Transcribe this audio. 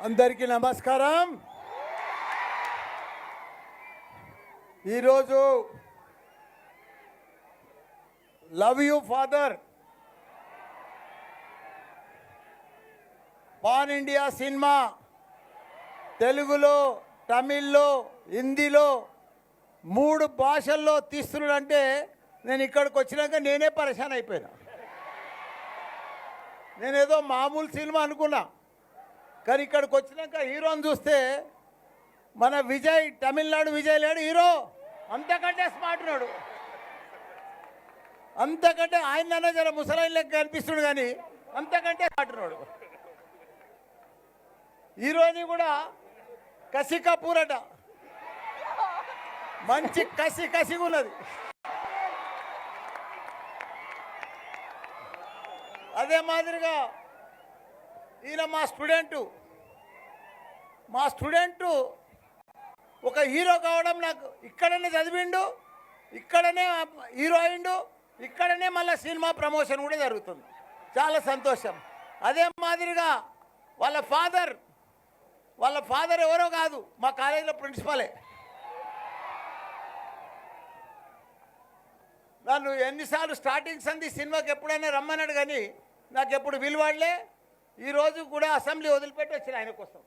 అందరికీ నమస్కారం. ఈరోజు love you father. Pan India cinema. తెలుగులో తమిళ్ళో హిందీలో మూడు భాషల్లో తీస్తున్నాడంటే నేను ఇక్కడికి వచ్చినాక నేనే పరేషాన్ అయిపోయినా. నేనేదో మామూలు సినిమా అనుకున్నా. కానీ ఇక్కడికి వచ్చినాక హీరోని చూస్తే మన విజయ్ తమిళనాడు విజయ్ లేడు హీరో. అంతకంటే స్మార్ట్ నాడు అంతకంటే ఆయన జర ముసలాయి లెక్క కనిపిస్తుడు కానీ అంతకంటే స్మార్ట్ ఉన్నాడు. హీరోని కూడా కసి కపూర్ అట. మంచి కసి కసిగా ఉన్నది. అదే మాదిరిగా ఈయన మా స్టూడెంటు. మా స్టూడెంటు ఒక హీరో కావడం నాకు ఇక్కడనే చదివిండు ఇక్కడనే హీరో అయిండు ఇక్కడనే మళ్ళీ సినిమా ప్రమోషన్ కూడా జరుగుతుంది. చాలా సంతోషం. అదే మాదిరిగా వాళ్ళ ఫాదర్ వాళ్ళ ఫాదర్ ఎవరో కాదు మా కాలేజీలో ప్రిన్సిపాలే. నన్ను ఎన్నిసార్లు స్టార్టింగ్ సంది సినిమాకి ఎప్పుడైనా రమ్మన్నాడు కానీ నాకు ఎప్పుడు విలువాడలే. ఈరోజు కూడా అసెంబ్లీ వదిలిపెట్టి వచ్చిన ఆయన కోసం